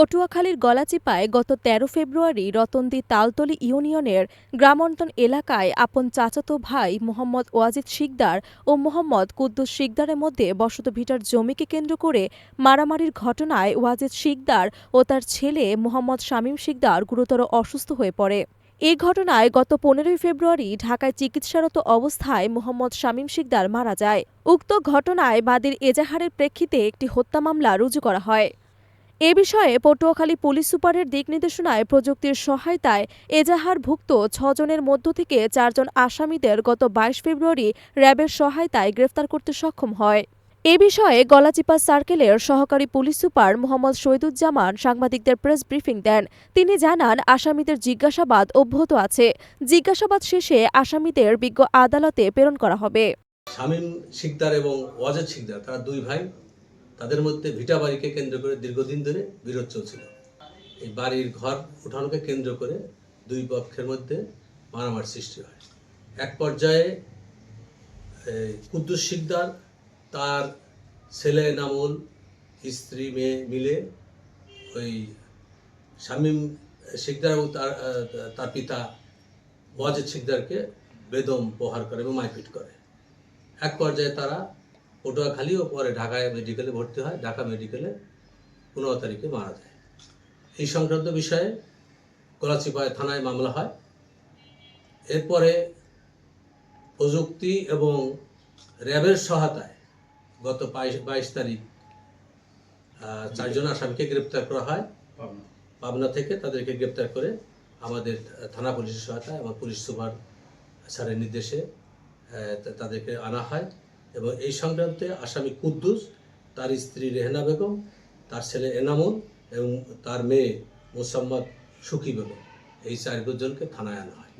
পটুয়াখালীর গলাচিপায় গত তেরো ফেব্রুয়ারি রতনদী তালতলি ইউনিয়নের গ্রামান্তন এলাকায় আপন চাচাতো ভাই মোহাম্মদ ওয়াজিদ শিকদার ও মোহাম্মদ কুদ্দুস শিকদারের মধ্যে বসত ভিটার জমিকে কেন্দ্র করে মারামারির ঘটনায় ওয়াজিদ শিকদার ও তার ছেলে মোহাম্মদ শামীম শিকদার গুরুতর অসুস্থ হয়ে পড়ে। এই ঘটনায় গত পনেরোই ফেব্রুয়ারি ঢাকায় চিকিৎসারত অবস্থায় মোহাম্মদ শামীম শিকদার মারা যায়। উক্ত ঘটনায় বাদীর এজাহারের প্রেক্ষিতে একটি হত্যা মামলা রুজু করা হয়। এ বিষয়ে পটুয়াখালী পুলিশ সুপারের দিক নির্দেশনায় প্রযুক্তির সহায়তায় এজাহারভুক্ত ছজনের মধ্য থেকে চারজন আসামিদের গত বাইশ ফেব্রুয়ারি র্যাবের সহায়তায় গ্রেফতার করতে সক্ষম হয়। এ বিষয়ে গলাচিপা সার্কেলের সহকারী পুলিশ সুপার মোহাম্মদ শহীদুজ্জামান সাংবাদিকদের প্রেস ব্রিফিং দেন। তিনি জানান, আসামিদের জিজ্ঞাসাবাদ অব্যাহত আছে। জিজ্ঞাসাবাদ শেষে আসামিদের বিজ্ঞ আদালতে প্রেরণ করা হবে। শামীম শিকদার এবং ওয়াজেদ শিকদার, তারা দুই ভাই। তাদের মধ্যে ভিটা বাড়িকে কেন্দ্র করে দীর্ঘদিন ধরে বিরোধ চলছিল। এই বাড়ির ঘর উঠানোকে কেন্দ্র করে দুই পক্ষের মধ্যে মারামার সৃষ্টি হয়। এক পর্যায়ে কুদ্দুস শিকদার তার ছেলে নামুল স্ত্রী মেয়ে মিলে ওই শামীম শিকদার এবং তার তার পিতা ওয়াজেদ শিকদারকে বেদম প্রহার করে এবং মারপিট করে। এক পর্যায়ে তারা পটুয়াখালী ও পরে ঢাকায় মেডিকেলে ভর্তি হয় ঢাকা মেডিকেলে পনেরো তারিখে মারা যায়। এই সংক্রান্ত বিষয়ে গলাচিপায় থানায় মামলা হয়। এরপরে প্রযুক্তি এবং র্যাবের সহায়তায় গত বাইশ বাইশ তারিখ চারজন আসামিকে গ্রেপ্তার করা হয়। পাবনা। থেকে তাদেরকে গ্রেপ্তার করে আমাদের থানা পুলিশের সহায়তায় আমার পুলিশ সুপার স্যারের নির্দেশে তাদেরকে আনা হয়। এবং এই সংক্রান্তে আসামি কুদ্দুস, তার স্ত্রী রেহনা বেগম, তার ছেলে এনামুল এবং তার মেয়ে মোসাম্মদ সুখী বেগম, এই চারজনকে থানায় আনা হয়।